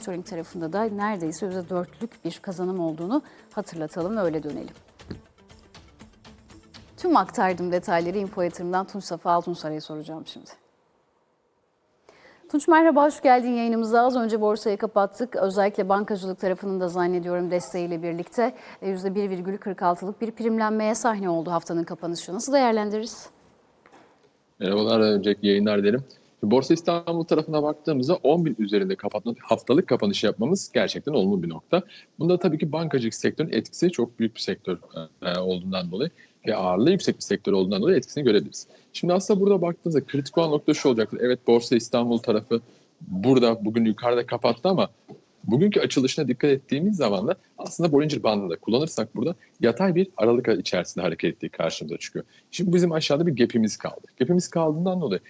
Monitoring tarafında da neredeyse %4'lük bir kazanım olduğunu hatırlatalım ve öyle dönelim. Tüm aktardığım detayları Info Yatırım'dan Tunç Safa Altunsaray'a soracağım şimdi. Tunç merhaba, hoş geldin yayınımıza. Az önce borsayı kapattık. Özellikle bankacılık tarafının da zannediyorum desteğiyle birlikte e, %1,46'lık bir primlenmeye sahne oldu haftanın kapanışı. Nasıl değerlendiririz? Merhabalar, öncelikle yayınlar derim. Borsa İstanbul tarafına baktığımızda 10 bin üzerinde kapatma, haftalık kapanış yapmamız gerçekten olumlu bir nokta. Bunda tabii ki bankacılık sektörün etkisi çok büyük bir sektör e, olduğundan dolayı ve ağırlığı yüksek bir sektör olduğundan dolayı etkisini görebiliriz. Şimdi aslında burada baktığınızda kritik olan nokta şu olacaktır. Evet Borsa İstanbul tarafı burada bugün yukarıda kapattı ama bugünkü açılışına dikkat ettiğimiz zaman da aslında Bollinger bandında kullanırsak burada yatay bir aralık içerisinde hareket ettiği karşımıza çıkıyor. Şimdi bizim aşağıda bir gap'imiz kaldı. Gap'imiz kaldığından dolayı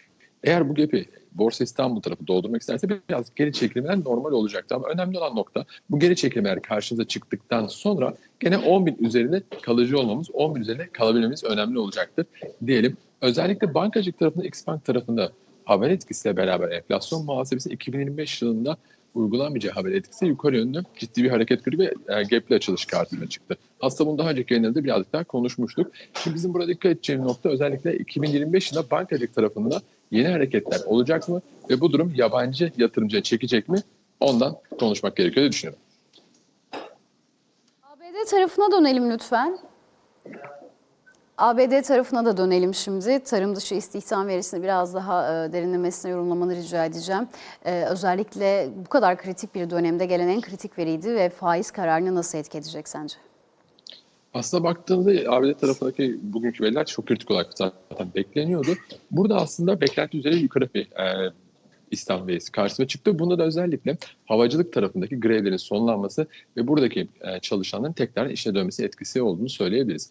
eğer bu gap'i Borsa İstanbul tarafı doldurmak isterse biraz geri çekilmeler normal olacaktı. Ama önemli olan nokta bu geri çekilmeler karşımıza çıktıktan sonra gene 10 bin üzerinde kalıcı olmamız, 10 bin üzerinde kalabilmemiz önemli olacaktır diyelim. Özellikle bankacılık tarafında, X-Bank tarafında haber etkisiyle beraber enflasyon muhasebesi 2025 yılında uygulanmayacağı haber etkisi yukarı yönlü ciddi bir hareket gördü ve e, gap'li açılış karşısına çıktı. Aslında bunu daha önceki yayınlarda birazcık daha konuşmuştuk. Şimdi bizim burada dikkat edeceğimiz nokta özellikle 2025 yılında bankacılık tarafında yeni hareketler olacak mı ve bu durum yabancı yatırımcıya çekecek mi? Ondan konuşmak gerekiyor diye düşünüyorum. ABD tarafına dönelim lütfen. ABD tarafına da dönelim şimdi. Tarım dışı istihdam verisini biraz daha e, derinlemesine yorumlamanı rica edeceğim. E, özellikle bu kadar kritik bir dönemde gelen en kritik veriydi ve faiz kararını nasıl etki edecek sence? Aslında baktığımızda ABD tarafındaki bugünkü veriler çok kritik olarak zaten bekleniyordu. Burada aslında beklenti üzeri yukarı bir e, İslam verisi karşısına çıktı. Bunda da özellikle havacılık tarafındaki grevlerin sonlanması ve buradaki e, çalışanların tekrar işe dönmesi etkisi olduğunu söyleyebiliriz.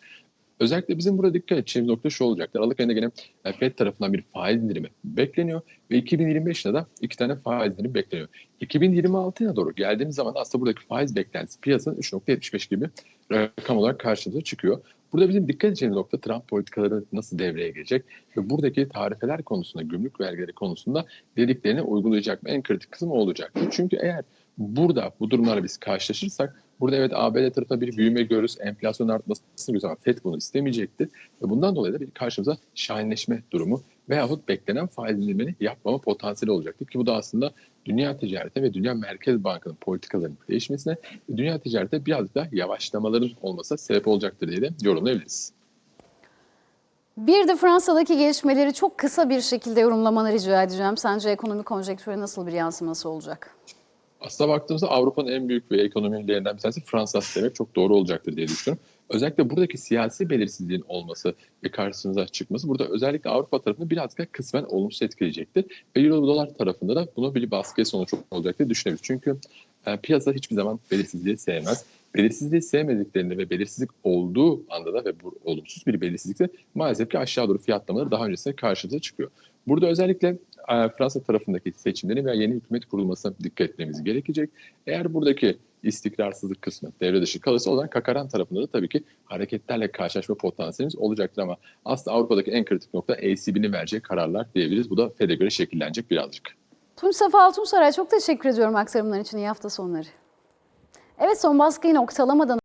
Özellikle bizim burada dikkat edeceğimiz nokta şu olacaktır. Aralık ayında gene e, FED tarafından bir faiz indirimi bekleniyor ve 2025 yılında da iki tane faiz indirimi bekleniyor. 2026'ya doğru geldiğimiz zaman aslında buradaki faiz beklentisi piyasanın 3.75 gibi rakam olarak karşımıza çıkıyor. Burada bizim dikkat edeceğimiz nokta Trump politikaları nasıl devreye gelecek ve buradaki tarifeler konusunda, gümrük vergileri konusunda dediklerini uygulayacak mı? En kritik kısım o olacak. Çünkü eğer burada bu durumlarla biz karşılaşırsak burada evet ABD tarafında bir büyüme görürüz, enflasyon artmasını ama FED bunu istemeyecektir. Ve bundan dolayı da bir karşımıza şahinleşme durumu veyahut beklenen faiz indirimini yapmama potansiyeli olacaktır. Ki bu da aslında dünya ticareti ve dünya merkez bankının politikalarının değişmesine, dünya ticarette birazcık daha yavaşlamaların olmasına sebep olacaktır diye de yorumlayabiliriz. Bir de Fransa'daki gelişmeleri çok kısa bir şekilde yorumlamanı rica edeceğim. Sence ekonomi konjektüre nasıl bir yansıması olacak? Aslında baktığımızda Avrupa'nın en büyük ve ekonomilerinden bir tanesi Fransa demek çok doğru olacaktır diye düşünüyorum. Özellikle buradaki siyasi belirsizliğin olması ve karşınıza çıkması burada özellikle Avrupa tarafını biraz da kısmen olumsuz etkileyecektir. Ve Euro dolar tarafında da bunu bir baskıya sonuç olacak diye düşünebiliriz. Çünkü e, piyasa hiçbir zaman belirsizliği sevmez. Belirsizliği sevmediklerinde ve belirsizlik olduğu anda da ve bu olumsuz bir belirsizlikte maalesef ki aşağı doğru fiyatlamaları daha öncesinde karşımıza çıkıyor. Burada özellikle Fransa tarafındaki seçimlerin veya yeni hükümet kurulmasına dikkat etmemiz gerekecek. Eğer buradaki istikrarsızlık kısmı devre dışı kalırsa o zaman Kakaran tarafında da tabii ki hareketlerle karşılaşma potansiyelimiz olacaktır ama aslında Avrupa'daki en kritik nokta ECB'nin vereceği kararlar diyebiliriz. Bu da FED'e göre şekillenecek birazcık. Tunç Safa Altunsaray çok teşekkür ediyorum aktarımlar için. İyi hafta sonları. Evet son baskıyı noktalamadan